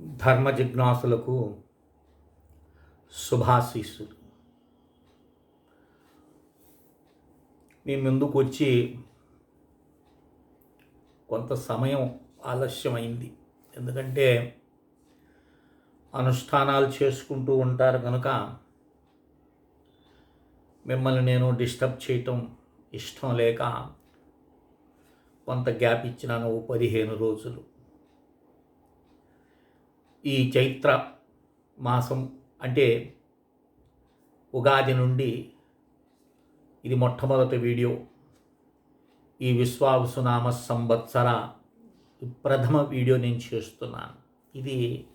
ధర్మ జిజ్ఞాసులకు శుభాశీస్సులు. మీ ముందుకు వచ్చి కొంత సమయం ఆలస్యమైంది. ఎందుకంటే అనుష్ఠానాలు చేసుకుంటూ ఉంటారు కనుక మిమ్మల్ని నేను డిస్టర్బ్ చేయటం ఇష్టం లేక కొంత గ్యాప్ ఇచ్చినాను పదిహేను రోజులు. ఈ చైత్ర మాసం అంటే ఉగాది నుండి ఇది మొట్టమొదటి వీడియో. ఈ విశ్వావసునామ సంవత్సర ప్రథమ వీడియో నేను చేస్తున్నాను. ఇది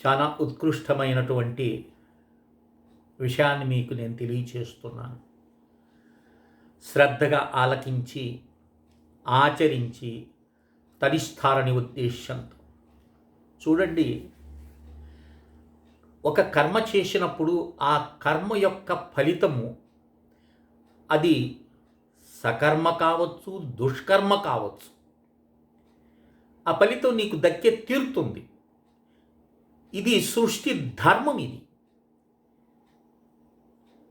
చాలా ఉత్కృష్టమైనటువంటి విషయాన్ని మీకు నేను తెలియచేస్తున్నాను. శ్రద్ధగా ఆలకించి ఆచరించి తరిస్తారని ఉద్దేశంతో చూడండి. ఒక కర్మ చేసినప్పుడు ఆ కర్మ యొక్క ఫలితము అది సకర్మ కావచ్చు దుష్కర్మ కావచ్చు. ఆ ఫలితం నీకు దక్కే తీరుతుంది. ఇది సృష్టి ధర్మం ఇది.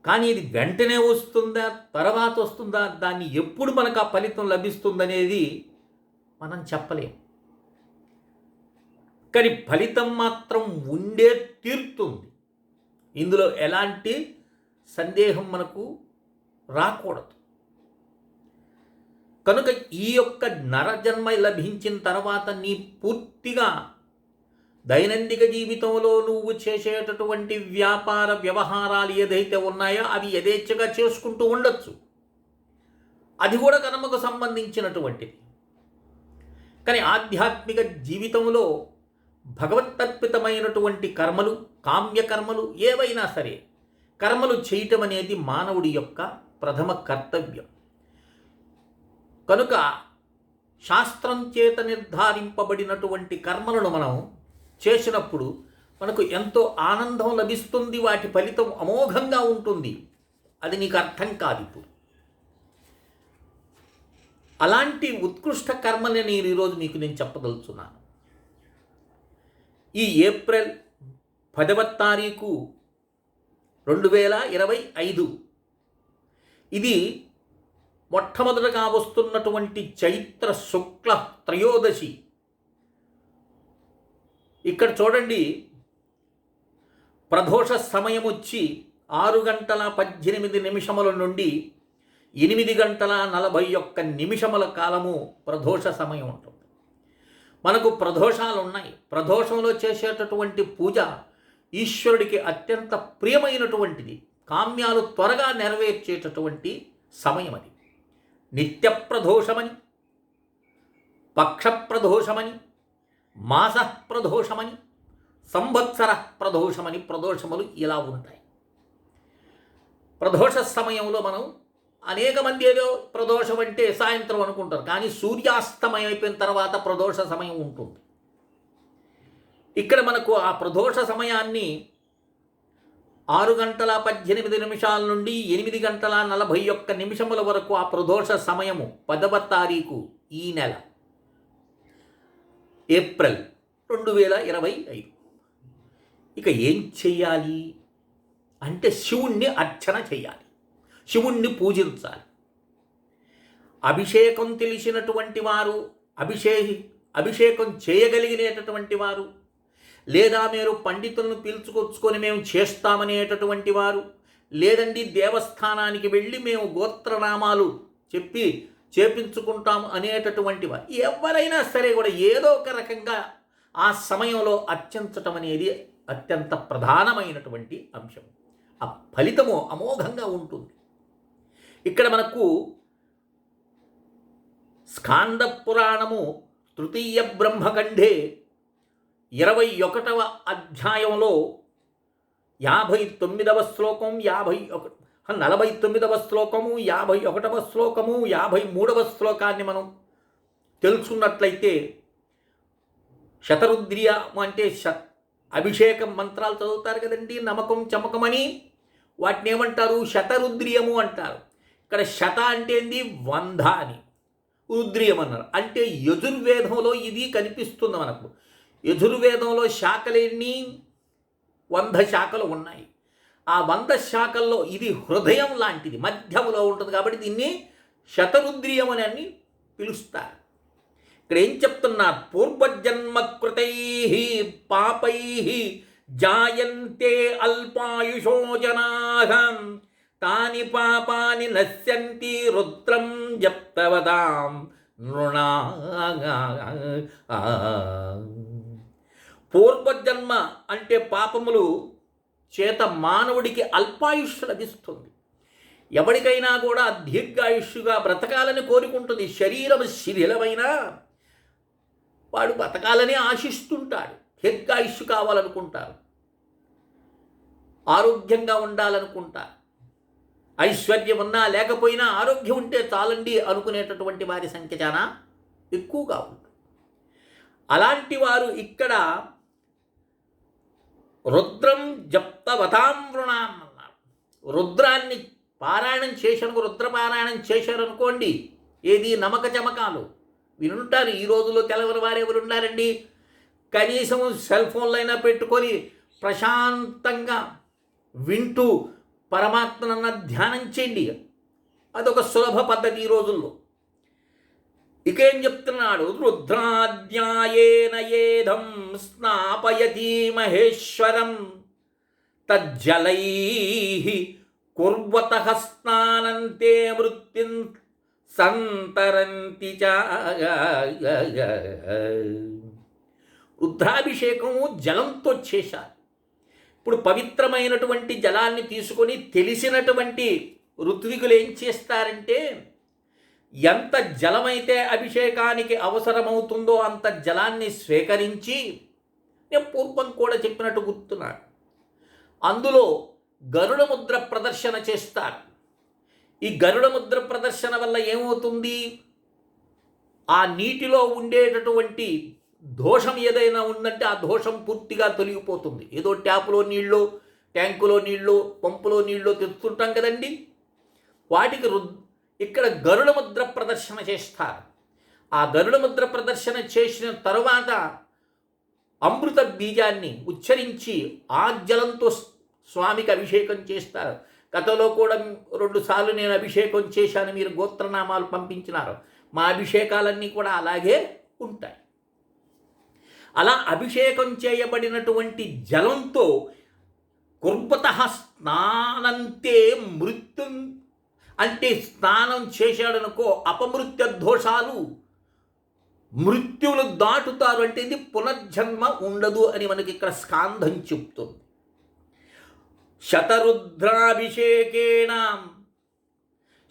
కానీ ఇది వెంటనే వస్తుందా తర్వాత వస్తుందా దాన్ని ఎప్పుడు మనకు ఆ ఫలితం లభిస్తుందనేది మనం చెప్పలేం. కానీ ఫలితం మాత్రం ఉండే తీరుతుంది. ఇందులో ఎలాంటి సందేహం మనకు రాకూడదు. కనుక ఈ యొక్క నరజన్మ లభించిన తర్వాత నీ పూర్తిగా దైనందిక జీవితంలో నువ్వు చేసేటటువంటి వ్యాపార వ్యవహారాలు ఏదైతే ఉన్నాయో అవి యథేచ్ఛగా చేసుకుంటూ ఉండొచ్చు. అది కూడా కర్మకు సంబంధించినటువంటిది. కానీ ఆధ్యాత్మిక జీవితంలో భగవత్తర్పితమైనటువంటి కర్మలు కామ్యకర్మలు ఏవైనా సరే కర్మలు చేయటం అనేది మానవుడి యొక్క ప్రథమ కర్తవ్యం. కనుక శాస్త్రం చేత నిర్ధారింపబడినటువంటి కర్మలను మనం చేసినప్పుడు మనకు ఎంతో ఆనందం లభిస్తుంది వాటి ఫలితం అమోఘంగా ఉంటుంది. అది నీకు అర్థం కాదు ఇప్పుడు. అలాంటి ఉత్కృష్ట కర్మని నేను ఈరోజు మీకు నేను చెప్పదలుచున్నాను. ఈ ఏప్రిల్ పదవ తారీఖు రెండు వేల ఇరవై ఐదు. ఇది మొట్టమొదటగా వస్తున్నటువంటి చైత్ర శుక్ల త్రయోదశి. ఇక్కడ చూడండి ప్రదోష సమయం వచ్చి ఆరు గంటల పద్దెనిమిది నిమిషముల నుండి ఎనిమిది గంటల నలభై ఒక్క నిమిషముల కాలము ప్రదోష సమయం ఉంటుంది మనకు ప్రదోషాలు ఉన్నాయి ప్రదోషంలో చేసేటటువంటి పూజ ఈశ్వరుడికి అత్యంత ప్రియమైనటువంటిది. కామ్యాలు త్వరగా నెరవేర్చేటటువంటి సమయం అది నిత్య ప్రదోషమని పక్ష ప్రదోషమని మాస ప్రదోషమని సంవత్సర ప్రదోషమని ప్రదోషములు ఇలా ఉంటాయి. ప్రదోష సమయంలో మనం అనేక మంది ఏదో ప్రదోషం అంటే సాయంత్రం అనుకుంటారు. కానీ సూర్యాస్తమయం అయిపోయిన తర్వాత ప్రదోష సమయం ఉంటుంది. ఇక్కడ మనకు ఆ ప్రదోష సమయాన్ని ఆరు గంటల పద్దెనిమిది నిమిషాల నుండి ఎనిమిది గంటల నలభై ఒక్క నిమిషముల వరకు ఆ ప్రదోష సమయము పదవ తారీఖు ఈ నెల. ఏప్రిల్ రెండు వేల ఇరవై ఐదు. ఇక ఏం చెయ్యాలి అంటే శివుణ్ణి అర్చన చేయాలి. శివుణ్ణి పూజించాలి. అభిషేకం తెలిసినటువంటి వారు అభిషేహి అభిషేకం చేయగలిగినటువంటి వారు లేదా మీరు పండితులను పిలుచుకొచ్చుకొని మేము చేస్తామనేటటువంటి వారు లేదండి దేవస్థానానికి వెళ్ళి మేము గోత్రనామాలు చెప్పి చేపించుకుంటాం అనేటటువంటి వారు ఎవరైనా సరే కూడా ఏదో ఒక రకంగా ఆ సమయంలో అర్చించటం అనేది అత్యంత ప్రధానమైనటువంటి అంశం. ఆ ఫలితము అమోఘంగా ఉంటుంది. ఇక్కడ మనకు స్కాంద పురాణము తృతీయ బ్రహ్మకండే ఇరవై ఒకటవ అధ్యాయంలో యాభై తొమ్మిదవ శ్లోకం యాభై ఒక నలభై తొమ్మిదవ శ్లోకము యాభై ఒకటవ శ్లోకము యాభై మూడవ శ్లోకాన్ని మనం తెలుసుకున్నట్లయితే శతరుద్రియ అంటే శ అభిషేకం మంత్రాలు చదువుతారు కదండి నమ్మకం చమకమని వాటిని ఏమంటారు? శతరుద్రియము అంటారు. ఇక్కడ శత అంటే ఏంది? వంద అని. రుద్రియం అన్నారు అంటే యజుర్వేదంలో ఇది కనిపిస్తుంది మనకు. యజుర్వేదంలో శాఖలేని వంద శాఖలు ఉన్నాయి. ఆ వంద శాఖల్లో ఇది హృదయం లాంటిది. మధ్యములో ఉంటుంది కాబట్టి దీన్ని శతరుద్రియం అని అని పిలుస్తారు. ఇక్కడ ఏం చెప్తున్నారు? పూర్వజన్మకృతై పాపై జాయంతే అల్పాయుషో జనాహం తాని పాపాని నశ్యంతి రుద్రం జప్తవదాం. నృణా పూర్వజన్మ అంటే పాపములు చేత మానవుడికి అల్పాయుష్ లభిస్తుంది ఎవరికైనా కూడా దీర్ఘాయుష్యుగా బ్రతకాలని కోరుకుంటుంది శరీరం శిథిలమైనా వాడు బ్రతకాలని ఆశిస్తుంటాడు దీర్ఘాయుష్యు కావాలనుకుంటారు ఆరోగ్యంగా ఉండాలనుకుంటారు ఐశ్వర్యం ఉన్నా లేకపోయినా ఆరోగ్యం ఉంటే చాలండి అనుకునేటటువంటి వారి సంఖ్య చాలా ఎక్కువగా ఉంటుంది. అలాంటి వారు ఇక్కడ రుద్రం జప్తవతాం అన్నారు. రుద్రాన్ని పారాయణం చేశాను రుద్రపారాయణం చేశారనుకోండి ఏది నమక చమకాలు. వినుంటారు ఈ రోజుల్లో తెలవని వారు ఎవరు ఉన్నారండి? కనీసం సెల్ ఫోన్లైనా పెట్టుకొని ప్రశాంతంగా వింటూ పరమాత్మనన్న ధ్యానం చేయండి. అదొక సులభ పద్ధతి ఈ రోజుల్లో. ఇకేం చెప్తున్నాడు? రుద్రాధ్యాయేన ఏధం స్నాపయతి మహేశ్వరం తజ్జలై కుర్వత స్నానంతే మృత్యుం సంతరంతి రుద్రాభిషేకము జలంతో చేశారు. ఇప్పుడు పవిత్రమైనటువంటి జలాన్ని తీసుకొని తెలిసినటువంటి ఋత్వికులు ఏం చేస్తారంటే ఎంత జలమైతే అభిషేకానికి అవసరమవుతుందో అంత జలాన్ని స్వీకరించి నేను పూర్వం కూడా చెప్పినట్టు గుర్తున్నాను. అందులో గరుడ ముద్ర ప్రదర్శన చేస్తారు. ఈ గరుడ ముద్ర ప్రదర్శన వల్ల ఏమవుతుంది? ఆ నీటిలో ఉండేటటువంటి దోషం ఏదైనా ఉందంటే ఆ దోషం పూర్తిగా తొలగిపోతుంది. ఏదో ట్యాపులో నీళ్ళు ట్యాంకులో నీళ్ళు పంపులో నీళ్ళు తెస్తుంటాం కదండి. వాటికి రుద్ ఇక్కడ గరుడ ముద్ర ప్రదర్శన చేస్తారు. ఆ గరుడ ముద్ర ప్రదర్శన చేసిన తరువాత అమృత బీజాన్ని ఉచ్చరించి ఆ జలంతో స్వామికి అభిషేకం చేస్తారు. గతంలో కూడా రెండుసార్లు నేను అభిషేకం చేశాను మీరు గోత్రనామాలు పంపించినారు. మా అభిషేకాలన్నీ కూడా అలాగే ఉంటాయి. అలా అభిషేకం చేయబడినటువంటి జలంతో కుర్బత స్నానంతే మృత్యుం అంటే స్నానం చేశాడనుకో అపమృత్య దోషాలు మృత్యువులు దాటుతారు అంటే ఇది పునర్జన్మ ఉండదు అని మనకి ఇక్కడ స్కాంధం చెప్తుంది. శతరుద్రాభిషేకేణ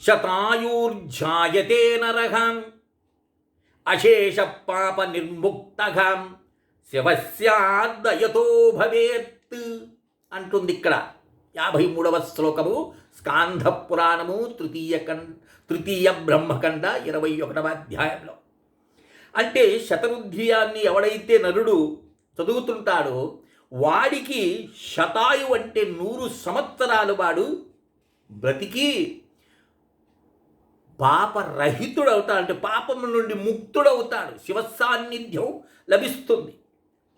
శతాయూర్జాయతే నరహం అశేష పాప నిర్ముక్తఘం శివస్యాదయతో భవేత్ అంటుంది ఇక్కడ. యాభై మూడవ శ్లోకము స్కాంధ పురాణము తృతీయ కం తృతీయ బ్రహ్మకండ ఇరవై ఒకటవ అధ్యాయంలో. అంటే శతరుద్ధియాన్ని ఎవడైతే నరుడు చదువుతుంటాడో వాడికి శతాయు అంటే నూరు సంవత్సరాలు వాడు బ్రతికి పాపరహితుడవుతాడు అంటే పాపం నుండి ముక్తుడవుతాడు. శివ సాన్నిధ్యం లభిస్తుంది.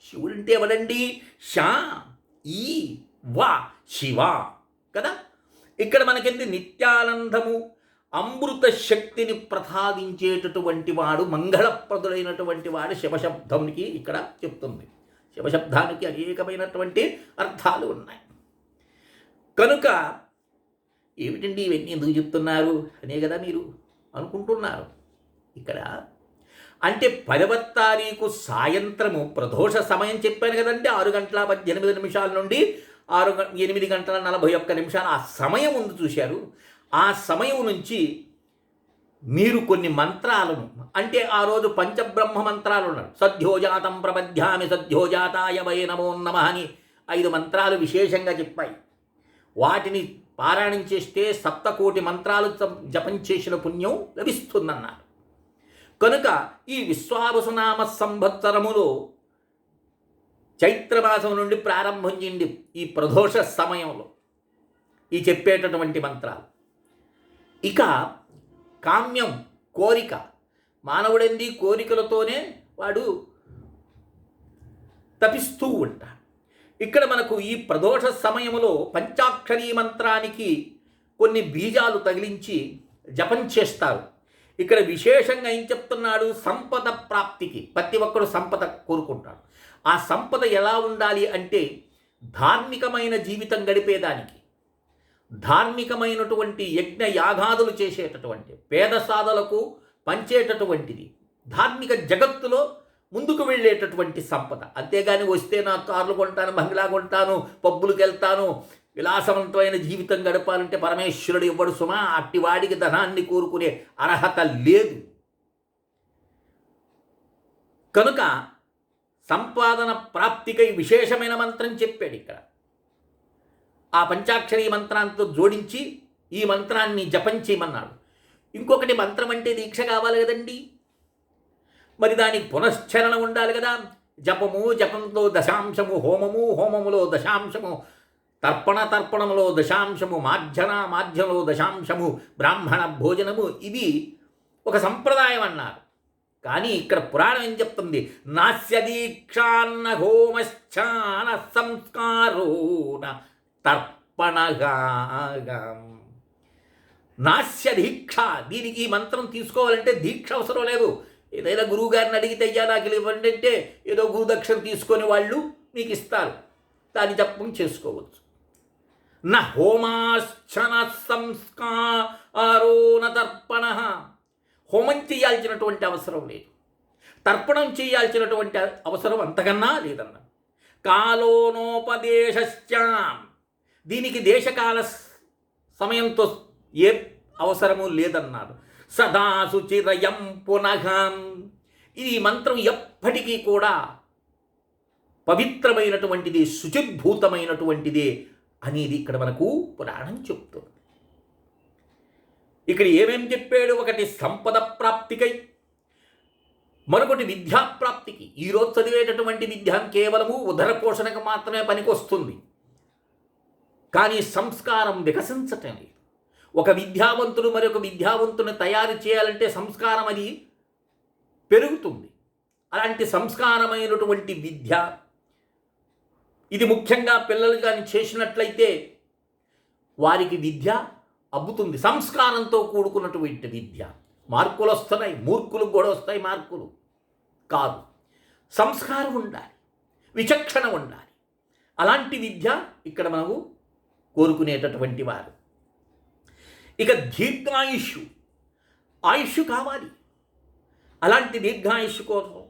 శివుడంటే ఎవడండి షా ఈ వా శివ. కదా? ఇక్కడ మనకింది నిత్యానందము? అమృత శక్తిని ప్రసాదించేటటువంటి వాడు మంగళప్రదుడైనటువంటి వాడు శివశబ్దంకి ఇక్కడ చెప్తుంది. శివశబ్దానికి అనేకమైనటువంటి అర్థాలు ఉన్నాయి. కనుక ఏమిటండి ఇవన్నీ ఎందుకు చెప్తున్నారు? అనే కదా మీరు అనుకుంటున్నారు. ఇక్కడ అంటే పదవ తారీఖు సాయంత్రము ప్రదోష సమయం చెప్పాను కదండి ఆరు గంటల పద్దెనిమిది నిమిషాల నుండి ఆరు గ- ఎనిమిది గంటల నలభై ఒక్క నిమిషాలు. ఆ సమయం ఉంది చూశారు. ఆ సమయం నుంచి మీరు కొన్ని మంత్రాలను అంటే ఆ రోజు పంచబ్రహ్మ మంత్రాలు ఉన్నారు. సద్యోజాతం ప్రపద్యామి సద్యోజాతాయ వై నమో నమ అని ఐదు మంత్రాలు విశేషంగా చెప్పాయి. వాటిని పారాయణం చేస్తే సప్తకోటి మంత్రాలు జపం చేసిన పుణ్యం లభిస్తుందన్నారు. కనుక ఈ విశ్వావసునామ సంవత్సరములో చైత్రమాసం నుండి ప్రారంభం చేయండి ఈ ప్రదోష సమయంలో ఈ చెప్పేటటువంటి మంత్రాలు. ఇక కామ్యం కోరిక. మానవుడంది కోరికలతోనే వాడు తపిస్తూ ఉంటాడు. ఇక్కడ మనకు ఈ ప్రదోష సమయంలో పంచాక్షరీ మంత్రానికి కొన్ని బీజాలు తగిలించి జపం చేస్తారు. ఇక్కడ విశేషంగా ఏం చెప్తున్నాడు? సంపద ప్రాప్తికి. ప్రతి ఒక్కరు సంపద కోరుకుంటాడు. ఆ సంపద ఎలా ఉండాలి అంటే ధార్మికమైన జీవితం గడిపేదానికి. ధార్మికమైనటువంటి యజ్ఞ యాగాదులు చేసేటటువంటి పేద సాధలకు పంచేటటువంటిది ధార్మిక జగత్తులో ముందుకు వెళ్ళేటటువంటి సంపద. అంతేగాని వస్తే నా కార్లు కొంటాను బంగ్లా కొంటాను పబ్బులకు వెళ్తాను విలాసవంతమైన జీవితం గడపాలంటే పరమేశ్వరుడు ఇవ్వడు సుమా. అట్టివాడికి ధనాన్ని కోరుకునే అర్హత లేదు. కనుక సంపాదన ప్రాప్తికై విశేషమైన మంత్రం చెప్పాడు ఇక్కడ. ఆ పంచాక్షరి మంత్రాంతో జోడించి ఈ మంత్రాన్ని జపం చేయమన్నాడు. ఇంకొకటి మంత్రం అంటే దీక్ష కావాలి కదండి. మరి దానికి పునశ్చరణ ఉండాలి కదా. జపము జపంతో దశాంశము హోమము హోమములో దశాంశము తర్పణ తర్పణములో దశాంశము మాధ్యన మాధ్యంలో దశాంశము బ్రాహ్మణ భోజనము ఇది ఒక సంప్రదాయం అన్నారు. కానీ ఇక్కడ పురాణం ఏం చెప్తుంది? నాస్య దీక్షాన్న హోమశ్చాన సంస్కారోన తర్పణగా నాస్య దీక్ష దీనికి ఈ మంత్రం తీసుకోవాలంటే దీక్ష అవసరం లేదు. ఏదైనా గురువు గారిని అడిగితే అయ్యా నాకు ఇవ్వండి అంటే ఏదో గురుదక్షిణ తీసుకొని వాళ్ళు మీకు ఇస్తారు. దాని జపం చేసుకోవచ్చు. న హోమాశ్చన సంస్కారో తర్పణ హోమం చేయాల్సినటువంటి అవసరం లేదు. తర్పణం చేయాల్సినటువంటి అవసరం అంతకన్నా లేదన్న. కాలోనోపదేశ్చ దీనికి దేశకాల సమయంతో ఏ అవసరము లేదన్నారు. సదా శుచిరయం పునః. ఇది మంత్రం ఎప్పటికీ కూడా పవిత్రమైనటువంటిది శుచిర్భూతమైనటువంటిది అనేది ఇక్కడ మనకు పురాణం చెప్తుంది. ఇక్కడ ఏమేం చెప్పాడు? ఒకటి సంపద ప్రాప్తికై మరొకటి విద్యాప్రాప్తికి ఈరోజు చదివేటటువంటి విద్య కేవలము ఉదర పోషణకు మాత్రమే పనికొస్తుంది. కానీ సంస్కారం వికసించటం లేదు. ఒక విద్యావంతుడు మరొక విద్యావంతుని తయారు చేయాలంటే సంస్కారం అది పెరుగుతుంది. అలాంటి సంస్కారమైనటువంటి విద్య ఇది ముఖ్యంగా పిల్లలు కానీ చేసినట్లయితే వారికి విద్య అబ్బుతుంది. సంస్కారంతో కూడుకున్నటువంటి విద్య. మార్కులు వస్తున్నాయి. మూర్ఖులకు కూడా వస్తాయి మార్కులు. కాదు. సంస్కారం ఉండాలి. విచక్షణ ఉండాలి. అలాంటి విద్య ఇక్కడ మనము కోరుకునేటటువంటి వారు. ఇక దీర్ఘాయుష్. ఆయుష్ కావాలి. అలాంటి దీర్ఘాయుష్ కోసం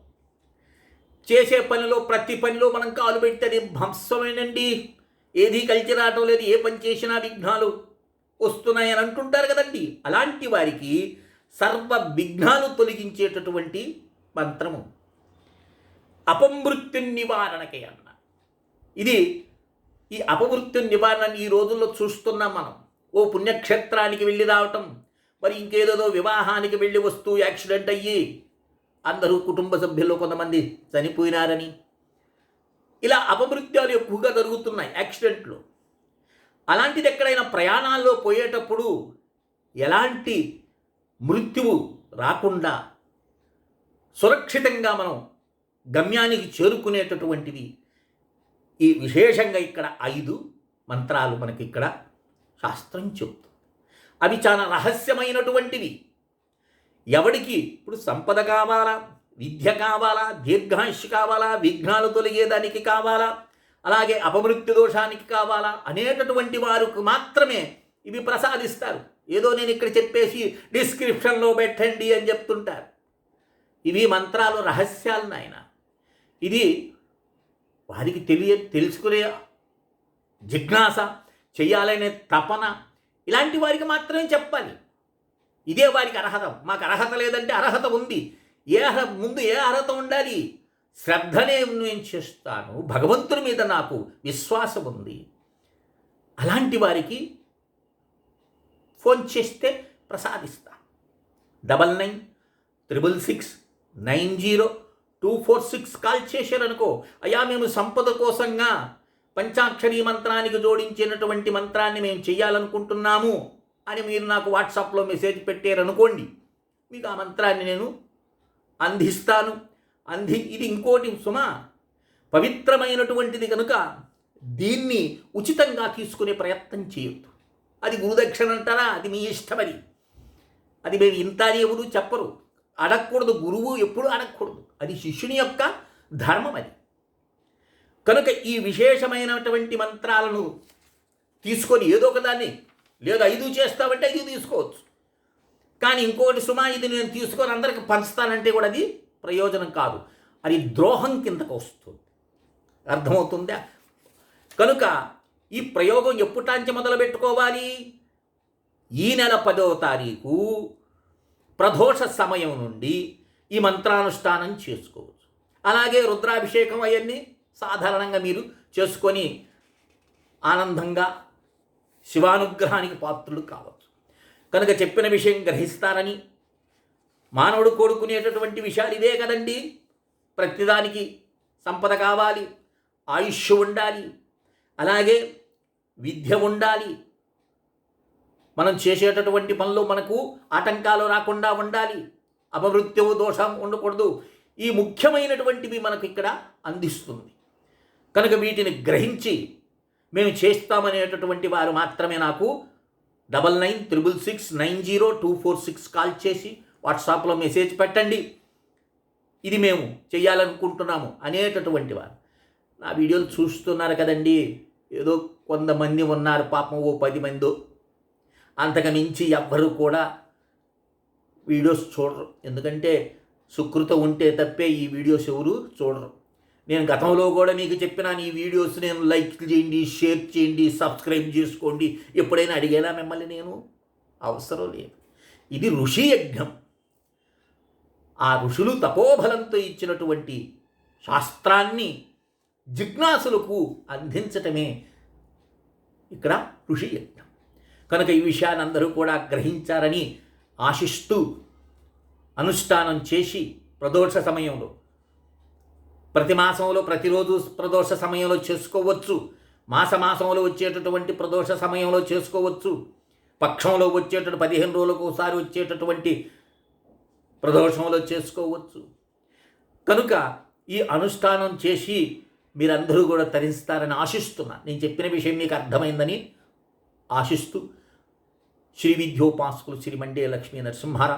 చేసే పనిలో ప్రతి పనిలో మనం కాలు పెడితే అది భంసమేనండి. ఏది కలిసి రావటం లేదు ఏ పని చేసినా విఘ్నాలు వస్తున్నాయని అంటుంటారు కదండి. అలాంటి వారికి సర్వ విఘ్నాలు తొలగించేటటువంటి మంత్రము. అపమృత్యు నివారణకే అన్న. ఇది ఈ అపమృత్యు నివారణ ఈ రోజుల్లో చూస్తున్నాం మనం. ఓ పుణ్యక్షేత్రానికి వెళ్ళి రావటం మరి ఇంకేదో వివాహానికి వెళ్ళి వస్తూ యాక్సిడెంట్ అయ్యి అందరూ కుటుంబ సభ్యుల్లో కొంతమంది చనిపోయినారని. ఇలా అపమృత్యాలు ఎక్కువగా జరుగుతున్నాయి యాక్సిడెంట్లు. అలాంటిది ఎక్కడైనా ప్రయాణాల్లో పోయేటప్పుడు ఎలాంటి మృత్యువు రాకుండా సురక్షితంగా మనం గమ్యానికి చేరుకునేటటువంటివి ఈ విశేషంగా ఇక్కడ ఐదు మంత్రాలు మనకి ఇక్కడ శాస్త్రం చెబుతుంది. అవి చాలా రహస్యమైనటువంటివి. ఎవడికి? ఇప్పుడు సంపద కావాలా? విద్య కావాలా? దీర్ఘాయుష్ కావాలా? విఘ్నాలు తొలగేదానికి కావాలా? అలాగే అపమృత్యు దోషానికి కావాలా? అనేటటువంటి వారికి మాత్రమే ఇవి ప్రసాదిస్తారు. ఏదో నేను ఇక్కడ చెప్పేసి డిస్క్రిప్షన్లో పెట్టండి అని చెప్తుంటారు. ఇవి మంత్రాలు రహస్యాలు నాయన. ఇది వారికి తెలియ తెలుసుకునే జిజ్ఞాస చేయాలనే తపన ఇలాంటి వారికి మాత్రమే చెప్పాలి. ఇదే వారికి అర్హత. మాకు అర్హత లేదంటే అర్హత ఉంది. ఏ అర్హత ముందు ఏ అర్హత ఉండాలి? శ్రద్ధనే నేను చేస్తాను భగవంతుని మీద నాకు విశ్వాసం ఉంది. అలాంటి వారికి ఫోన్ చేస్తే ప్రసాదిస్తా. Double nine triple six nine zero two four six call చేశారనుకో అయ్యా మేము సంపద కోసంగా పంచాక్షరీ మంత్రానికి జోడించినటువంటి మంత్రాన్ని మేము చేయాలనుకుంటున్నాము అని మీరు నాకు వాట్సాప్లో మెసేజ్ పెట్టారనుకోండి మీకు ఆ మంత్రాన్ని నేను అందిస్తాను. అంది ఇది ఇంకోటి సుమా పవిత్రమైనటువంటిది కనుక దీన్ని ఉచితంగా తీసుకునే ప్రయత్నం చేయొద్దు. అది గురుదక్షిణ అంటారా? అది మీ ఇష్టమని అది. మేము ఇంత అని ఎవరు చెప్పరు. అడగకూడదు గురువు ఎప్పుడు అడగకూడదు. అది శిష్యుని యొక్క ధర్మం అది. కనుక ఈ విశేషమైనటువంటి మంత్రాలను తీసుకొని ఏదో ఒకదాన్ని లేదు ఐదు చేస్తామంటే ఐదు తీసుకోవచ్చు. కానీ ఇంకొకటి సుమా ఇది నేను తీసుకొని అందరికి పంచుతానంటే కూడా అది ప్రయోజనం కాదు. అది ద్రోహం కిందకు వస్తుంది. అర్థమవుతుందా? కనుక ఈ ప్రయోగం ఎప్పుటాంచి మొదలు పెట్టుకోవాలి ఈ నెల పదవ తారీఖు ప్రదోష సమయం నుండి ఈ మంత్రానుష్ఠానం చేసుకోవచ్చు. అలాగే రుద్రాభిషేకం అవన్నీ సాధారణంగా మీరు చేసుకొని ఆనందంగా శివానుగ్రహానికి పాత్రులు కావచ్చు. కనుక చెప్పిన విషయం గ్రహిస్తారని మానవుడు కోరుకునేటటువంటి విషయాలు ఇదే కదండి. ప్రతిదానికి సంపద కావాలి ఆయుష్ ఉండాలి అలాగే విద్య ఉండాలి. మనం చేసేటటువంటి పనులు మనకు ఆటంకాలు రాకుండా ఉండాలి అపమృత్యువు దోషం ఉండకూడదు. ఈ ముఖ్యమైనటువంటివి మనకు ఇక్కడ అందిస్తుంది. కనుక వీటిని గ్రహించి మేము చేస్తామనేటటువంటి వారు మాత్రమే నాకు double nine triple six nine zero two four six call చేసి వాట్సాప్లో మెసేజ్ పెట్టండి. ఇది మేము చేయాలనుకుంటున్నాము అనేటటువంటి వారు. నా వీడియోలు చూస్తున్నారు కదండి. ఏదో కొంతమంది ఉన్నారు పాపం ఓ పది మందో. అంతకు మించి ఎవ్వరు కూడా వీడియోస్ చూడరు. ఎందుకంటే సుకృత ఉంటే తప్పే ఈ వీడియోస్ ఎవరు చూడరు. నేను గతంలో కూడా మీకు చెప్పిన ఈ వీడియోస్ నేను లైక్ చేయండి షేర్ చేయండి సబ్స్క్రైబ్ చేసుకోండి. ఎప్పుడైనా అడిగేలా మిమ్మల్ని నేను? అవసరం లేదు. ఇది ఋషి యజ్ఞం. ఆ ఋషులు తపోబలంతో ఇచ్చినటువంటి శాస్త్రాన్ని జిజ్ఞాసులకు అందించటమే ఇక్కడ ఋషి యజ్ఞం. కనుక ఈ విషయాన్ని అందరూ కూడా గ్రహించారని ఆశిస్తూ అనుష్ఠానం చేసి ప్రదోష సమయంలో ప్రతి మాసంలో ప్రతిరోజు ప్రదోష సమయంలో చేసుకోవచ్చు. మాస మాసంలో వచ్చేటటువంటి ప్రదోష సమయంలో చేసుకోవచ్చు. పక్షంలో వచ్చేటటువంటి పదిహేను రోజులకు ఒకసారి వచ్చేటటువంటి ప్రదోషంలో చేసుకోవచ్చు. కనుక ఈ అనుష్ఠానం చేసి మీరందరూ కూడా తరిస్తారని ఆశిస్తున్నా. నేను చెప్పిన విషయం మీకు అర్థమైందని ఆశిస్తూ. శ్రీ విద్యోపాసకులు శ్రీ మండే లక్ష్మీ నరసింహారా